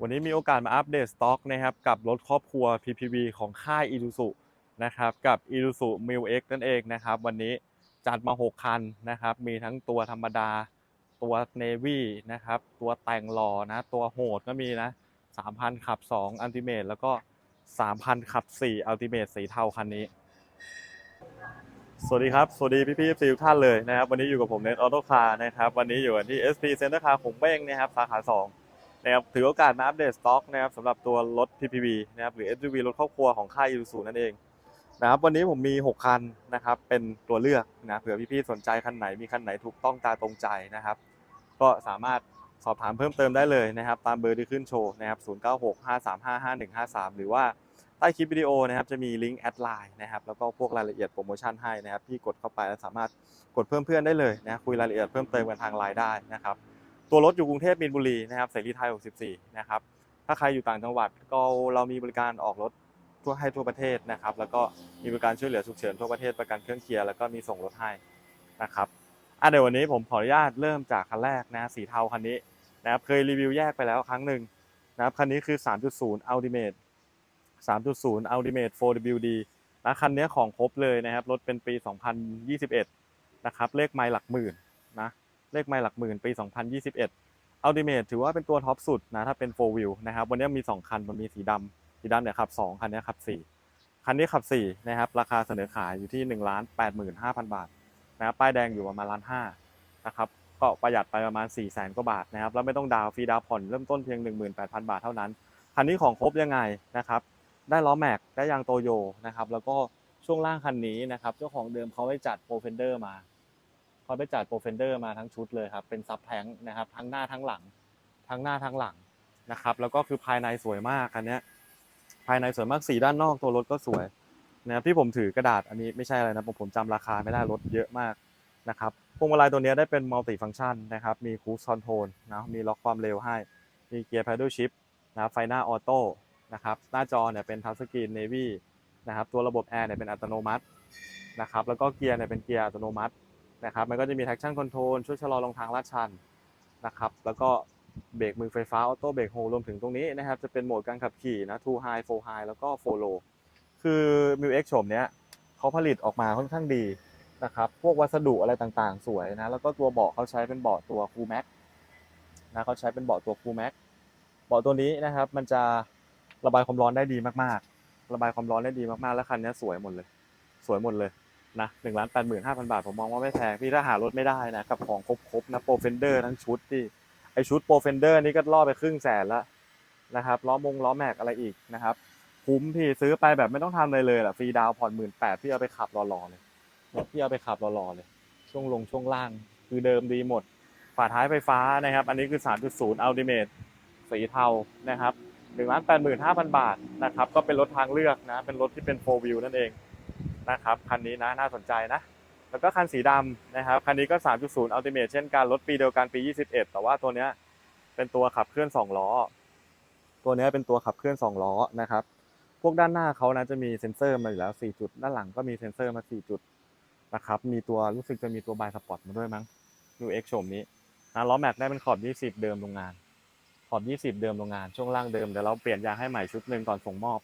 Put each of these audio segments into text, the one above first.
วันนี้มีโอกาสมาอัปเดตสต็อกนะครับกับรถครอบครัว PPV ของค่าย i ู u ุนะครับกับ i ู u ุ m i l X นั่นเองนะครับวันนี้จัดมา 6 คันนะครับมีทั้งตัวธรรมดาตัว Navy นะครับตัวแต่งหล่อนะตัวโหดก็มีนะ 3,000 ขับ 2 อัลติเม e แล้วก็ 3,000 ขับ 4 อัลติเม e สีเทาคันนี้ สวัสดีครับ สวัสดีพี่ๆทุกท่านเลยนะครับวันนี้อยู่กับผมเน็ตออโต้คาร์นะครับวันนี้อยู่กันที่ SP Center Car ของเบ้งนะครับสาขา 2 นะครับถือโอกาสมาอัปเดตสต็อกนะครับสำหรับตัวรถ PPV นะครับหรือ SUV รถครอบครัวของค่าย Isuzu นั่นเองนะครับวันนี้ผมมี 6 คันนะครับเป็นตัวเลือกนะเผื่อพี่ๆสนใจคันไหนมีคันไหนถูกต้องตาตรงใจนะครับ ก็สามารถสอบถามเพิ่มเติมได้เลยนะครับ ตามเบอร์ที่ขึ้นโชว์นะครับ 0965355153 หรือว่าใต้คลิปวิดีโอนะครับจะมีลิงก์แอดไลน์นะครับแล้วก็พวกรายละเอียดโปรโมชั่นให้นะครับพี่กดเข้าไปแล้วสามารถกดเพิ่มเพื่อนได้เลยนะคุยรายละเอียดเพิ่มเติมกันทางไลน์ได้นะครับ ตัวรถอยู่กรุงเทพมีนบุรีนะครับเสรีไทย 64 นะครับ ถ้าใครอยู่ต่างจังหวัดก็เรามีบริการออกรถทั่วให้ทั่วประเทศนะครับ แล้วก็มีบริการช่วยเหลือฉุกเฉินทั่วประเทศประกันเครื่องเคียร์แล้วก็มีส่งรถให้นะครับอะเดี๋ยววันนี้ผมขออนุญาตเริ่มจากคันแรกนะสีเทาคันนี้นะครับเคยรีวิวแยกไปแล้วครั้งหนึ่งนะครับคันนี้คือ 3.0 Ultimate 3.0 Ultimate 4WD นะคันนี้ของครบเลยนะครับรถเป็นปี 2021 นะครับเลขไมล์หลักหมื่นนะ เลขไมล์หลักหมื่นปี 2021 Ultimate ถือว่าเป็นตัวท็อปสุดนะถ้าเป็น4 wheel นะครับวันนี้มี 2 คันมันมีสีดำสีดำเนี่ยขับ 2 คันนี้ขับ 4 คันนี้ขับ 4 นะครับ ราคาเสนอขายอยู่ที่ 1 8 5 0 0 0 บาทนะครับป้ายแดงอยู่ประมาณล้านห้านะครับก็ประหยัดไปประมาณ 4 0 0แสนกว่าบาทนะครับแล้วไม่ต้องดาวฟรีดาวผ่อนเริ่มต้นเพียง 18,000 บาทเท่านั้น คันนี้ของครบยังไงนะครับได้ล้อแม็กได้ยางโตโยนะครับแล้วก็ช่วงล่างคันนี้นะครับเจ้าของเดิมเขาได้จัดโปรเฟนเดอร์มา เขาไปจัดโปรเฟนเดอร์มาทั้งชุดเลยครับ เป็นซับแทงนะครับทั้งหน้าทั้งหลัง ทั้งหน้าทั้งหลังนะครับ แล้วก็คือภายในสวยมากคันนี้ภายในสวยมากสีด้านนอกตัวรถก็สวยนะครับที่ผมถือกระดาษอันนี้ไม่ใช่อะไรนะผมผมจำราคาไม่ได้รถเยอะมากนะครับพวงมาลัยตัวนี้ได้เป็นมัลติฟัง c t ชันนะครับมีคูสคอนโทรลนะมีล็อกความเร็วให้ มีเกียร์ paddle shift นะไฟหน้าออโต้นะครับหน้าจอเนี่ยเป็นทัชสกรีนเนวี่นะครับตัวระบบแอร์เนี่ยเป็นอัตโนมัตินะครับแล้วก็เกียร์เนี่ยเป็นเกียร์อัตโนมัติ นะครับ มันก็จะมี traction control ช่วยชะลอลงทางลาดชันนะครับ แล้วก็เบรกมือไฟฟ้าออโต้เบรกโฮรวมถึงตรงนี้นะครับ จะเป็นโหมดการขับขี่นะ two high four high แล้วก็ four low คือ m i x โฉมเนี้ยเขาผลิตออกมาค่อนข้างดีนะครับ พวกวัสดุอะไรต่างๆ สวยนะ แล้วก็ตัวเบาะเขาใช้เป็นเบาะตัว Cool Max นะเขาใช้เป็นเบาะตัว Cool Max เบาะตัวนี้นะครับ มันจะระบายความร้อนได้ดีมากๆ ระบายความร้อนได้ดีมากๆ แล้วคันนี้สวยหมดเลย สวยหมดเลย นะหนึ่งล้านแปดหมื่นห้าพันบาท ผมมองว่าไม่แพง พี่ถ้าหารถไม่ได้นะ กับของครบๆนะโปรเฟนเดอร์ทั้งชุดที่ไอชุดโปรเฟนเดอร์นี่ก็ล่อไปครึ่งแสนล้วนะครับล้อมงล้อแม็กอะไรอีกนะครับคุ้มพี่ซื้อไปแบบไม่ต้องทำอะไรเลยแหละฟรีดาวผ่อนหมื่นแปดพี่เอาไปขับรอๆเลยพี่เอาไปขับรอๆเลย ช่วงลงช่วงล่างคือเดิมดีหมดฝาท้ายไฟฟ้านะครับ อันนี้คือ 3.0 Ultimate สีเทานะครับหนึ่งล้านแปดหมื่นห้าพันบาทนะครับ ก็เป็นรถทางเลือกนะ เป็นรถที่เป็น 4 wheel นั่นเอง นะครับคันนี้นะน่าสนใจนะ แล้วก็คันสีดำนะครับคันนี้ก็ 3.0 Ultimate เช่นกันรถปีเดียวกันปี 21 แต่ว่าตัวเนี้ยเป็นตัวขับเคลื่อน 2 ล้อ ตัวเนี้ยเป็นตัวขับเคลื่อน 2 ล้อนะครับ พวกด้านหน้าเขานะจะมีเซ็นเซอร์มาอยู่แล้ว 4 จุด ด้านหลังก็มีเซ็นเซอร์มา 4 จุดนะครับ มีตัวรู้สึกจะมีตัวบายสปอร์ตมาด้วยมั้ง New X โฉมนี้นะล้อแม็กได้เป็นขอบ 20 เดิมโรงงาน ขอบ 20 เดิมโรงงาน ช่วงล่างเดิม เดี๋ยวเราเปลี่ยนยางให้ใหม่ชุดหนึ่งก่อนส่งมอบ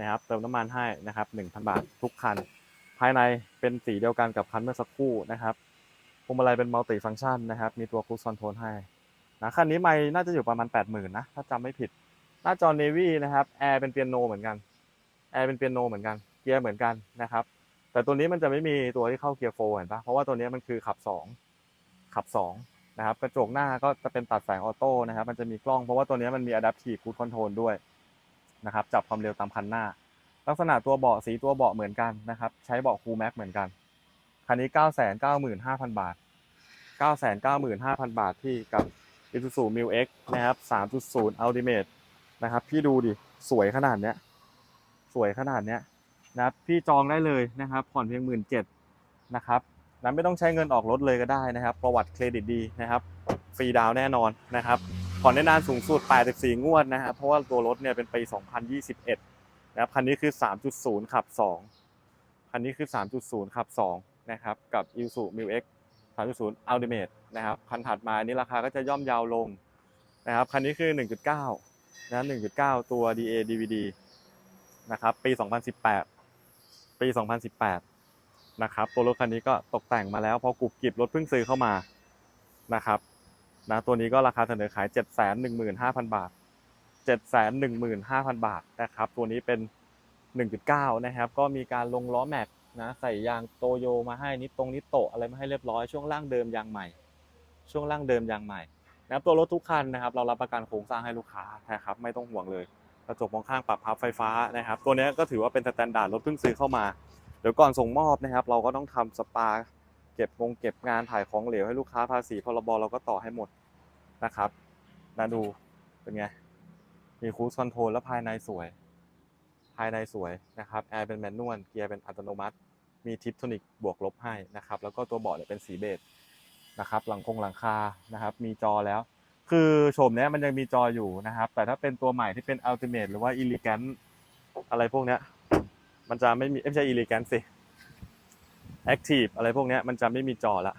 นะครับ เติมน้ำมันให้นะครับ 1,000 บาททุกคัน ภายในเป็นสีเดียวกันกับคันเมื่อสักครู่นะครับพวงมาลัยเป็นมัลติฟัง c t ชันนะครับ มีตัวคูสคอนโทรลให้นะคันนี้ไม่น่าจะอยู่ประมาณ 80,000นะ ถ้าจำไม่ผิด หน้าจอ Navy นะครับ แอร์เป็นเปียโนเหมือนกัน แอร์เป็นเปียโนเหมือนกัน เกียร์เหมือนกันนะครับ แต่ตัวนี้มันจะไม่มีตัวที่เข้าเกียร์โฟเห็นปะเพราะว่าตัวนี้มันคือขับ 2 ขับ 2 นะครับ กระจกหน้าก็จะเป็นตัดแสงออโต้นะครับ มันจะมีกล้อง เพราะว่าตัวนี้มันมี Adaptive Cruise Control ด้วยนะครับ จับความเร็วตามคันหน้า ลักษณะตัวเบาะสีตัวเบาะเหมือนกันนะครับ ใช้เบาะคูแม็กเหมือนกัน คันนี้ 9 9 5 0 0 0 บาท 9 9 5 0 0 0 บาทที่กับ Isuzu m i l X นะครับ3.0 Ultimate นะครับ พี่ดูดิ สวยขนาดเนี้ย สวยขนาดเนี้ยนะครับ พี่จองได้เลยนะครับ ผ่อนเพียง 1 7ื่นนะครับนั้นไม่ต้องใช้เงินออกรถเลยก็ได้นะครับ ประวัติเครดิตดีนะครับ ฟรีดาวน์แน่นอนนะครับ ผ่อนได้นานสูงสุด 84 งวดนะครับ เพราะว่าตัวรถเนี่ยเป็นปี 2021 นะครับคันนี้คือ 3.0 ขับ 2 คันนี้คือ 3.0 ขับ 2 นะครับ กับ i s u m i l X 3.0 Ultimate นะครับ คันถัดมาอันนี้ราคาก็จะย่อมยาวลงนะครับ คันนี้คือ 1.9 นะ 1.9 ตัว DA DVD นะครับ ปี 2018 ปี 2018 นะครับ ตัวรถคันนี้ก็ตกแต่งมาแล้ว พอกรุบกริบรถเพิ่งซื้อเข้ามา นะครับ นะ ตัวนี้ก็ราคาเสนอขาย 715,000 บาท 715,000 บาทนะครับ ตัวนี้เป็น 1.9 นะครับ ก็มีการลงล้อแม็กนะใส่ยางโตโยมาให้นิดตรงนิดโตะอะไรมาให้เรียบร้อยช่วงล่างเดิมยางใหม่ ช่วงล่างเดิมยางใหม่นะครับตัวรถทุกคันนะครับ เรารับประกันโครงสร้างให้ลูกค้านะครับ ไม่ต้องห่วงเลยกระจกมองข้างปรับพับไฟฟ้านะครับ ตัวนี้ก็ถือว่าเป็นสแตนดาร์ดรถเพิ่งซื้อเข้ามาเดี๋ยวก่อนส่งมอบนะครับ เราก็ต้องทำสปาเก็บงงเก็บงานถ่ายของเหลวให้ลูกค้าภาษีพรบเราก็ต่อให้หมดนะครับนะดูเป็นไง มีคูสคอนโทรลและภายในสวย ภายในสวยนะครับแอร์เป็นแมนนวลเกียร์เป็นอัตโนมัติ มีทิปโทนิกบวกลบให้นะครับ แล้วก็ตัวเบาะเนี่ยเป็นสีเบจนะครับ หลังคงหลังคานะครับ มีจอแล้ว คือโฉมเนี้ยมันยังมีจออยู่นะครับ แต่ถ้าเป็นตัวใหม่ที่เป็น Ultimate หรือว่า Elegant อะไรพวกเนี้ย มันจะไม่มีไม่ใช่ Elegant สิ Active อะไรพวกเนี้ยมันจะไม่มีจอละ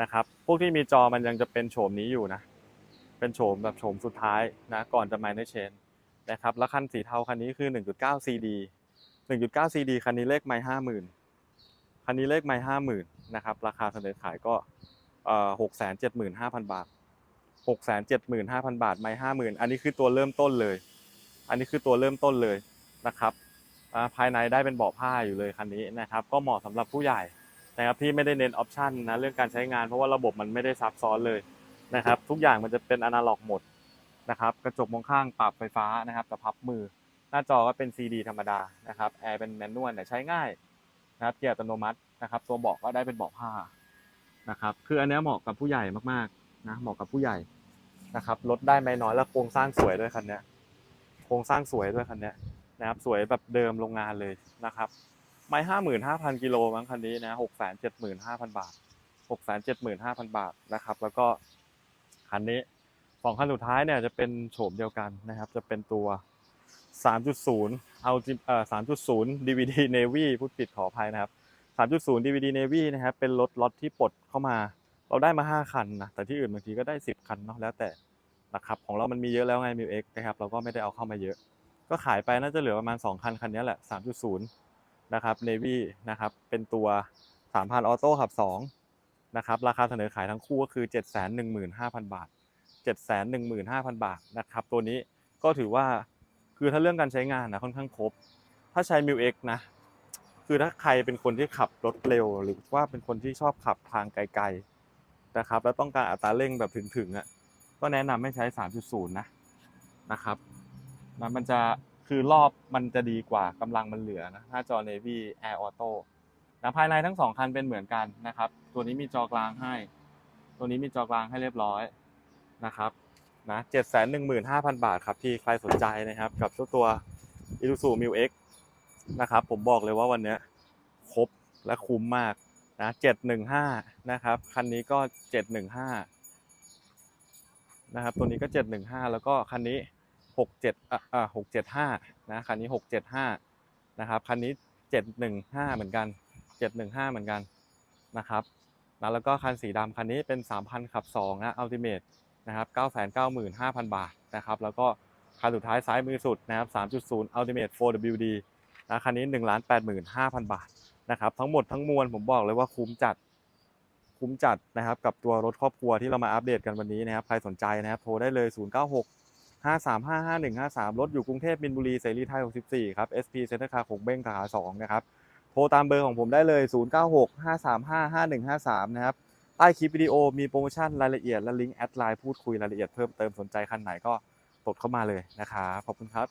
นะครับ พวกที่มีจอมันยังจะเป็นโฉมนี้อยู่นะ เป็นโฉมแบบโฉมสุดท้ายนะก่อนจะ Minor Change นะครับแล้วคันสีเทาคันนี้คือ 1.9 CD 1.9 CD คันนี้เลขไมล์50,000คันนี้เลขไมล์50,000นะครับราคาเสนอขายก็เอ่อ675,000บาท675,000บาท ไมล์50,000อันนี้คือตัวเริ่มต้นเลย อันนี้คือตัวเริ่มต้นเลยนะครับภายในได้เป็นเบาะผ้าอยู่เลยคันนี้นะครับก็เหมาะสำหรับผู้ใหญ่นะครับที่ไม่ได้เน้นออปชันนะเรื่องการใช้งานเพราะว่าระบบมันไม่ได้ซับซ้อนเลย นะครับ ทุกอย่างมันจะเป็นอนาล็อกหมดนะครับ กระจกมองข้างปรับไฟฟ้านะครับแต่พับมือ หน้าจอก็เป็น CD ธรรมดานะครับแอร์เป็นแมนนวลแต่ใช้ง่ายนะครับเกียร์อัตโนมัตินะครับ ตัวเบาะก็ได้เป็นเบาะผ้านะครับ คืออันนี้เหมาะกับผู้ใหญ่มากๆนะเหมาะกับผู้ใหญ่นะครับลดได้ไม่น้อยแล้วโครงสร้างสวยด้วยคันนี้โครงสร้างสวยด้วยคันนี้นะครับ สวยแบบเดิมโรงงานเลยนะครับ ไม่ห้าหมื่นห้าพันกิโลมั้งคันนี้นะหกแสนเจ็ดหมื่นห้าพันบาทหกแสนเจ็ดหมื่นห้าพันบาทนะครับ แล้วก็ คันนี้สองคันสุดท้ายเนี่ยจะเป็นโฉมเดียวกันนะครับ จะเป็นตัว 3.0 เอาเอ่อ3.0 DVD Navy พูดผิดขออภัยนะครับ 3.0 DVD Navy นะครับเป็นรถล็อตที่ปลดเข้ามา เราได้มา 5 คันนะแต่ที่อื่นบางทีก็ได้ 10 คันเนาะแล้วแต่นะครับของเรามันมีเยอะแล้วไง m ิว X นะครับเราก็ไม่ได้เอาเข้ามาเยอะ ก็ขายไปน่าจะเหลือประมาณ 2 คันคันนี้แหละ 3.0 นะครับ Navy นะครับเป็นตัว 3,000ออโต้ขับ 2 นะครับราคาเสนอขายทั้งคู่ก็คือ 715,000 บาท 715,000 บาทนะครับตัวนี้ก็ถือว่าคือถ้าเรื่องการใช้งานนะค่อนข้างครบ ถ้าใช้ m ิว X นะคือถ้าใครเป็นคนที่ขับรถเร็ว หรือว่าเป็นคนที่ชอบขับทางไกลๆนะครับแล้วต้องการอัตราเร่งแบบถึงๆอะก็แนะนำให้ใช้ 3.0 นะนะครับนะมันจะคือรอบมันจะดีกว่ากำลังมันเหลือนะหน้าจอ Navy Air Auto นะภายในทั้งสองคันเป็นเหมือนกันนะครับ ตัวนี้มีจอกลางให้ ตัวนี้มีจอกลางให้เรียบร้อยนะครับนะเจ็ดแสนหนึ่งหมื่นห้าพันบาทครับที่ใครสนใจนะครับ กับเจ้าตัว i s u z u m i x นะครับ ผมบอกเลยว่าวันนี้ครบและคุ้มมากนะเจ็ดหนึ่งห้านะครับ คันนี้ก็เจ็ดหนึ่งห้านะครับ ตัวนี้ก็เจ็ดหนึ่งห้าแล้วก็คันนี้หกเจ็ดอะอะหกเจ็ดห้านะคันนี้หกเจ็ดห้านะครับ คันนี้เจ็ดหนึ่งห้าเหมือนกัน เจ็ดหนึ่งห้าเหมือนกันนะครับนะแล้วก็คันสีดำคันนี้เป็นสามพันขับสองนะ Ultimate นะครับ 995,000 บาทนะครับ แล้วก็คันสุดท้ายซ้ายมือสุดนะครับ 3.0 Ultimate 4WD นะคันนี้ 1,85,000 บาทนะครับ ทั้งหมดทั้งมวลผมบอกเลยว่าคุ้มจัด คุ้มจัดนะครับ กับตัวรถครอบครัวที่เรามาอัปเดตกันวันนี้นะครับ ใครสนใจนะครับ โทรได้เลย 096 5355153 รถอยู่กรุงเทพมินบุรี เสรีไทย 64 ครับ SP Center Car ของเบ้งสาขา2นะครับ โทรตามเบอร์ของผมได้เลย 096 535 5153 นะครับ ใต้คลิปวิดีโอมีโปรโมชั่นรายละเอียดและลิงก์แอดไลน์พูดคุยรายละเอียดเพิ่มเติมสนใจคันไหนก็กดเข้ามาเลยนะครับ ขอบคุณครับ